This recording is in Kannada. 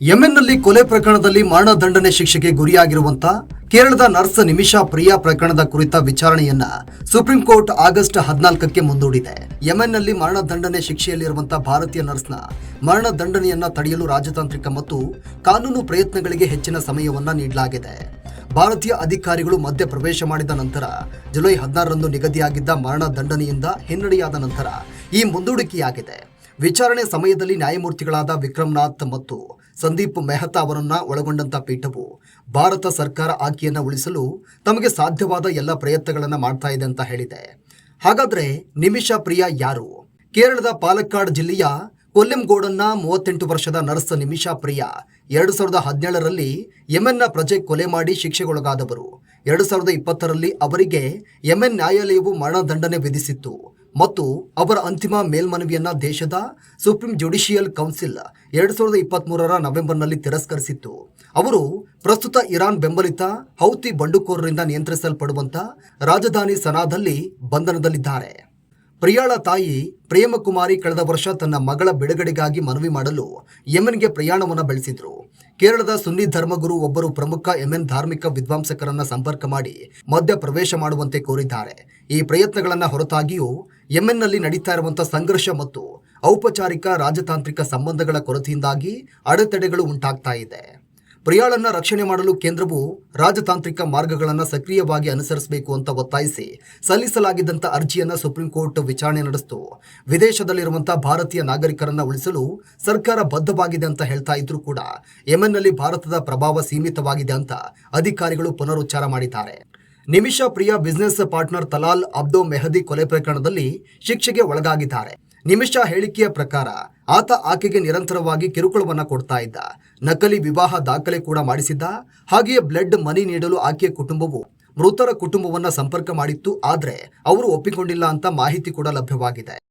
ಯೆಮೆನ್ನಲ್ಲಿ ಕೊಲೆ ಪ್ರಕರಣದಲ್ಲಿ ಮರಣದಂಡನೆ ಶಿಕ್ಷೆಗೆ ಗುರಿಯಾಗಿರುವಂತ ಕೇರಳದ ನರ್ಸ್ ನಿಮಿಷಾ ಪ್ರಿಯಾ ಪ್ರಕರಣದ ಕುರಿತ ವಿಚಾರಣೆಯನ್ನ ಸುಪ್ರೀಂ ಕೋರ್ಟ್ ಆಗಸ್ಟ್ ಹದಿನಾಲ್ಕಕ್ಕೆ ಮುಂದೂಡಿದೆ. ಯೆಮೆನ್ನಲ್ಲಿ ಮರಣದಂಡನೆ ಶಿಕ್ಷೆಯಲ್ಲಿರುವಂತಹ ಭಾರತೀಯ ನರ್ಸ್ನ ಮರಣದಂಡನೆಯನ್ನ ತಡೆಯಲು ರಾಜತಾಂತ್ರಿಕ ಮತ್ತು ಕಾನೂನು ಪ್ರಯತ್ನಗಳಿಗೆ ಹೆಚ್ಚಿನ ಸಮಯವನ್ನ ನೀಡಲಾಗಿದೆ. ಭಾರತೀಯ ಅಧಿಕಾರಿಗಳು ಮಧ್ಯ ಪ್ರವೇಶ ಮಾಡಿದ ನಂತರ ಜುಲೈ ಹದಿನಾರರಂದು ನಿಗದಿಯಾಗಿದ್ದ ಮರಣದಂಡನೆಯಿಂದ ಹಿನ್ನಡೆಯಾದ ನಂತರ ಈ ಮುಂದೂಡಿಕೆಯಾಗಿದೆ. ವಿಚಾರಣೆ ಸಮಯದಲ್ಲಿ ನ್ಯಾಯಮೂರ್ತಿಗಳಾದ ವಿಕ್ರಮನಾಥ್ ಮತ್ತು ಸಂದೀಪ್ ಮೆಹ್ತಾ ಅವರನ್ನ ಒಳಗೊಂಡಂತ ಪೀಠವು ಭಾರತ ಸರ್ಕಾರ ಆಕೆಯನ್ನು ಉಳಿಸಲು ತಮಗೆ ಸಾಧ್ಯವಾದ ಎಲ್ಲ ಪ್ರಯತ್ನಗಳನ್ನು ಮಾಡ್ತಾ ಇದೆ ಅಂತ ಹೇಳಿದೆ. ಹಾಗಾದ್ರೆ ನಿಮಿಷಾ ಪ್ರಿಯಾ ಯಾರು? ಕೇರಳದ ಪಾಲಕ್ಕಾಡ್ ಜಿಲ್ಲೆಯ ಕೊಲ್ಲೆಂಗೋಡನ್ನ ಮೂವತ್ತೆಂಟು ವರ್ಷದ ನರ್ಸ್ ನಿಮಿಷಾ ಪ್ರಿಯಾ ಎರಡು ಸಾವಿರದ ಹದಿನೇಳರಲ್ಲಿ ಯೆಮೆನ್ನ ಪ್ರಜೆ ಕೊಲೆ ಮಾಡಿ ಶಿಕ್ಷೆಗೊಳಗಾದವರು. ಎರಡು ಸಾವಿರದ ಇಪ್ಪತ್ತರಲ್ಲಿ ಅವರಿಗೆ ಯೆಮೆನ್ ನ್ಯಾಯಾಲಯವು ಮರಣದಂಡನೆ ವಿಧಿಸಿತ್ತು. ಮತ್ತು ಅವರ ಅಂತಿಮ ಮೇಲ್ಮನವಿಯನ್ನ ದೇಶದ ಸುಪ್ರೀಂ ಜುಡಿಷಿಯಲ್ ಕೌನ್ಸಿಲ್ ಎರಡು ಸಾವಿರದ ಇಪ್ಪತ್ತ್ಮೂರರ ನವೆಂಬರ್ನಲ್ಲಿ ತಿರಸ್ಕರಿಸಿತ್ತು. ಅವರು ಪ್ರಸ್ತುತ ಇರಾನ್ ಬೆಂಬಲಿತ ಹೌತಿ ಬಂಡುಕೋರರಿಂದ ನಿಯಂತ್ರಿಸಲ್ಪಡುವಂತ ರಾಜಧಾನಿ ಸನಾದಲ್ಲಿ ಬಂಧನದಲ್ಲಿದ್ದಾರೆ. ಪ್ರಿಯಾಳ ತಾಯಿ ಪ್ರೇಮಕುಮಾರಿ ಕಳೆದ ವರ್ಷ ತನ್ನ ಮಗಳ ಬಿಡುಗಡೆಗಾಗಿ ಮನವಿ ಮಾಡಲು ಯಮನ್ಗೆ ಪ್ರಯಾಣವನ್ನು ಬೆಳೆಸಿದ್ರು. ಕೇರಳದ ಸುನ್ನಿ ಧರ್ಮಗುರು ಒಬ್ಬರು ಪ್ರಮುಖ ಯೆಮೆನ್ ಧಾರ್ಮಿಕ ವಿದ್ವಾಂಸಕರನ್ನ ಸಂಪರ್ಕ ಮಾಡಿ ಮಧ್ಯ ಪ್ರವೇಶ ಮಾಡುವಂತೆ ಕೋರಿದ್ದಾರೆ. ಈ ಪ್ರಯತ್ನಗಳನ್ನ ಹೊರತಾಗಿಯೂ ಯೆಮೆನ್ನಲ್ಲಿ ನಡೀತಾ ಇರುವಂಥ ಸಂಘರ್ಷ ಮತ್ತು ಔಪಚಾರಿಕ ರಾಜತಾಂತ್ರಿಕ ಸಂಬಂಧಗಳ ಕೊರತೆಯಿಂದಾಗಿ ಅಡೆತಡೆಗಳು ಉಂಟಾಗ್ತಾ ಇದೆ. ಪ್ರಿಯಾಳನ್ನ ರಕ್ಷಣೆ ಮಾಡಲು ಕೇಂದ್ರವು ರಾಜತಾಂತ್ರಿಕ ಮಾರ್ಗಗಳನ್ನು ಸಕ್ರಿಯವಾಗಿ ಅನುಸರಿಸಬೇಕು ಅಂತ ಒತ್ತಾಯಿಸಿ ಸಲ್ಲಿಸಲಾಗಿದ್ದಂಥ ಅರ್ಜಿಯನ್ನು ಸುಪ್ರೀಂ ಕೋರ್ಟ್ ವಿಚಾರಣೆ ನಡೆಸಿತು. ವಿದೇಶದಲ್ಲಿರುವಂಥ ಭಾರತೀಯ ನಾಗರಿಕರನ್ನು ಉಳಿಸಲು ಸರ್ಕಾರ ಬದ್ಧವಾಗಿದೆ ಅಂತ ಹೇಳ್ತಾ ಇದ್ರೂ ಕೂಡ ಯೆಮೆನ್ನಲ್ಲಿ ಭಾರತದ ಪ್ರಭಾವ ಸೀಮಿತವಾಗಿದೆ ಅಂತ ಅಧಿಕಾರಿಗಳು ಪುನರುಚ್ಚಾರ ಮಾಡಿದ್ದಾರೆ. Nimisha Priya business partner Talal Abdo Mahdi ಕೊಲೆ ಪ್ರಕರಣದಲ್ಲಿ ಶಿಕ್ಷೆಗೆ ಒಳಗಾಗಿದ್ದಾರೆ. ನಿಮಿಷಾ ಹೇಳಿಕೆಯ ಪ್ರಕಾರ, ಆತ ಆಕೆಗೆ ನಿರಂತರವಾಗಿ ಕಿರುಕುಳವನ್ನು ಕೊಡ್ತಾ ಇದ್ದ. ನಕಲಿ ವಿವಾಹ ದಾಖಲೆ ಕೂಡ ಮಾಡಿಸಿದ್ದ. ಹಾಗೆಯೇ ಬ್ಲಡ್ ಮನಿ ನೀಡಲು ಆಕೆಯ ಕುಟುಂಬವು ಮೃತರ ಕುಟುಂಬವನ್ನ ಸಂಪರ್ಕ ಮಾಡಿತ್ತು. ಆದರೆ, ಅವರು ಒಪ್ಪಿಕೊಂಡಿಲ್ಲ ಅಂತ ಮಾಹಿತಿ ಕೂಡ ಲಭ್ಯವಾಗಿದೆ.